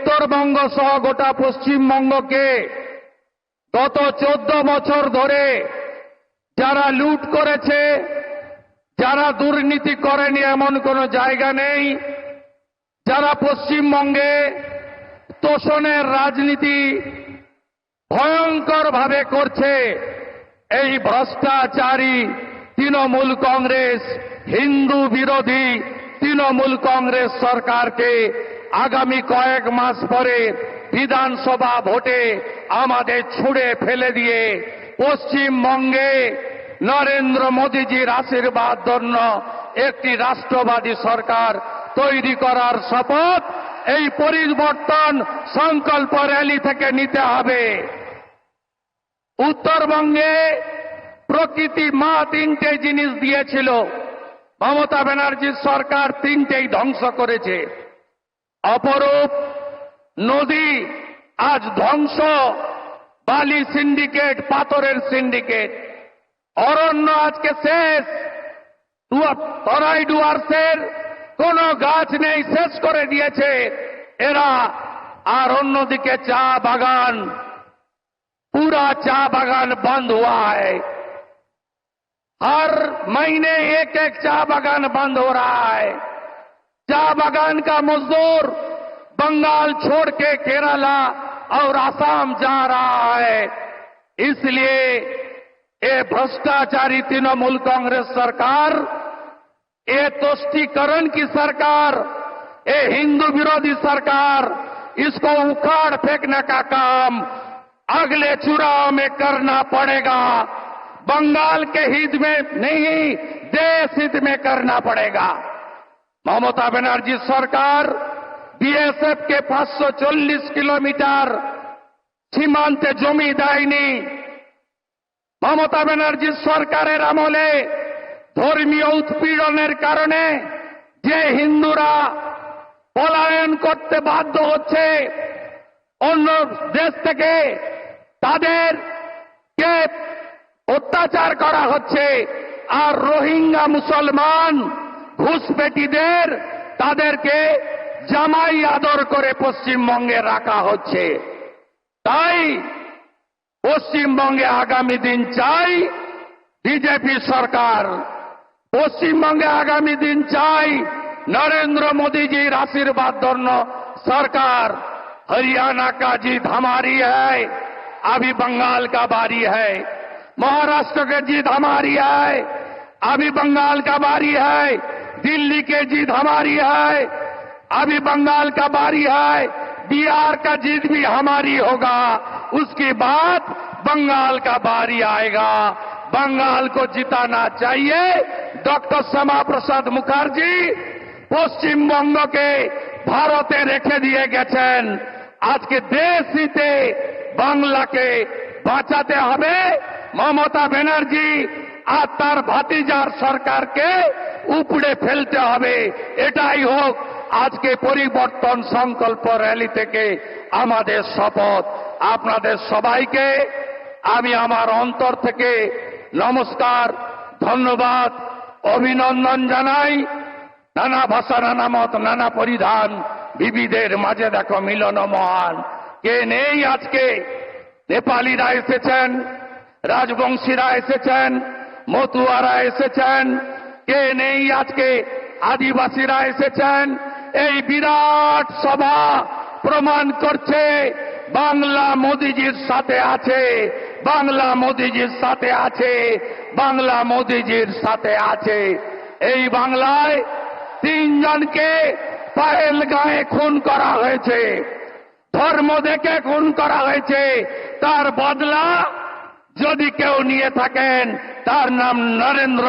উত্তরবঙ্গ সহ গোটা পশ্চিমবঙ্গকে গত চোদ্দ বছর ধরে যারা লুট করেছে, যারা দুর্নীতি করেনি এমন কোনো জায়গা নেই, যারা পশ্চিমবঙ্গে তোষণের রাজনীতি ভয়ঙ্কর ভাবে করছে, এই ভ্রষ্টাচারী তৃণমূল কংগ্রেস, হিন্দু বিরোধী তৃণমূল কংগ্রেস সরকারকে আগামী কয়েক মাস পরে বিধানসভা ভোটে আমাদের ছুঁড়ে ফেলে দিয়ে পশ্চিমবঙ্গে নরেন্দ্র মোদীজির আশীর্বাদ জন্য একটি রাষ্ট্রবাদী সরকার তৈরি করার শপথ এই পরিবর্তন সংকল্প র্যালি থেকে নিতে হবে। উত্তরবঙ্গে প্রকৃতি মা তিনটে জিনিস দিয়েছিল। মমতা ব্যানার্জির সরকার তিনটেই ধ্বংস করেছে। অপরূপ নদী আজ ধ্বংস বালি সিন্ডিকেট পাথরের সিন্ডিকেট অরণ্য আজকে শেষ ডুয়া- তরাই ডুয়ার্সের কোন গাছ নেই শেষ করে দিয়েছে এরা আর অন্যদিকে চা বাগান पूरा चा बागान बंद हुआ है हर महीने एक एक चा बागान बंद हो रहा है चा बागान का मजदूर बंगाल छोड़ के केरला और आसाम जा रहा है। इसलिए ये भ्रष्टाचारी तृणमूल कांग्रेस सरकार, ये तुष्टीकरण की सरकार, ये हिंदू विरोधी सरकार, इसको उखाड़ फेंकने का काम अगले चुनाव में करना पड़ेगा। बंगाल के हित में नहीं, देश हित में करना पड़ेगा। মমতা ব্যানার্জি সরকার বিএসএফ কে পাঁচশো চল্লিশ কিলোমিটার সীমান্তে জমি দেয়নি। মমতা ব্যানার্জি সরকারের আমলে ধর্মীয় উৎপীড়নের কারণে যে হিন্দুরা পলায়ন করতে বাধ্য হচ্ছে, অন্য দেশ থেকে তাদেরকে অত্যাচার করা হচ্ছে। আর রোহিঙ্গা মুসলমান ঘুষপেটিদের তাদেরকে জামাই আদর করে পশ্চিমবঙ্গে রাখা হচ্ছে তাই পশ্চিমবঙ্গে আগামী দিন চাই বিজেপি সরকার পশ্চিমবঙ্গে আগামী দিন চাই নরেন্দ্র মোদীজির आशीर्वाद ধন্য सरकार हरियाणा का जीत हमारी है अभी बंगाल का बारी है महाराष्ट्र के जीत हमारी है अभी बंगाल का बारी है दिल्ली के जीत हमारी है अभी बंगाल का बारी है बिहार का जीत भी हमारी होगा उसके बाद बंगाल का बारी आएगा बंगाल को जिताना चाहिए डॉक्टर श्यामा प्रसाद मुखर्जी পশ্চিমবঙ্গকে ভারতে রেখে দিয়ে গেছেন আজকে দেশ হিতে বাংলাকে বাঁচাতে হবে মমতা ব্যানার্জি আর তার ভাতিজার সরকারকে উপড়ে ফেলতে হবে। এটাই হোক আজকে পরিবর্তন সংকল্প র্যালি থেকে আমাদের শপথ। আপনাদের সবাইকে আমি আমার অন্তর থেকে নমস্কার, ধন্যবাদ, অভিনন্দন জানাই। নানা ভাষা, নানা মত, নানা পরিধান বিবিধের মাঝে দেখো মিলন মহান। কে নেই আজকে? নেপালিরা এসেছেন, রাজবংশীরা এসেছেন, মতুয়ারা এসেছেন কে নেই আজকে? আদিবাসীরা এসেছেন। এই বিরাট সভা প্রমাণ করছে বাংলা মোদিজির সাথে আছে, বাংলা মোদিজির সাথে আছে, বাংলা মোদিজির সাথে আছে। এই বাংলায় তিনজনকে পায়েল গায়ে খুন করা হয়েছে, ধর্ম দেখে খুন করা হয়েছে। তার বদলা যদি কেউ নিয়ে থাকেন, তার নাম নরেন্দ্র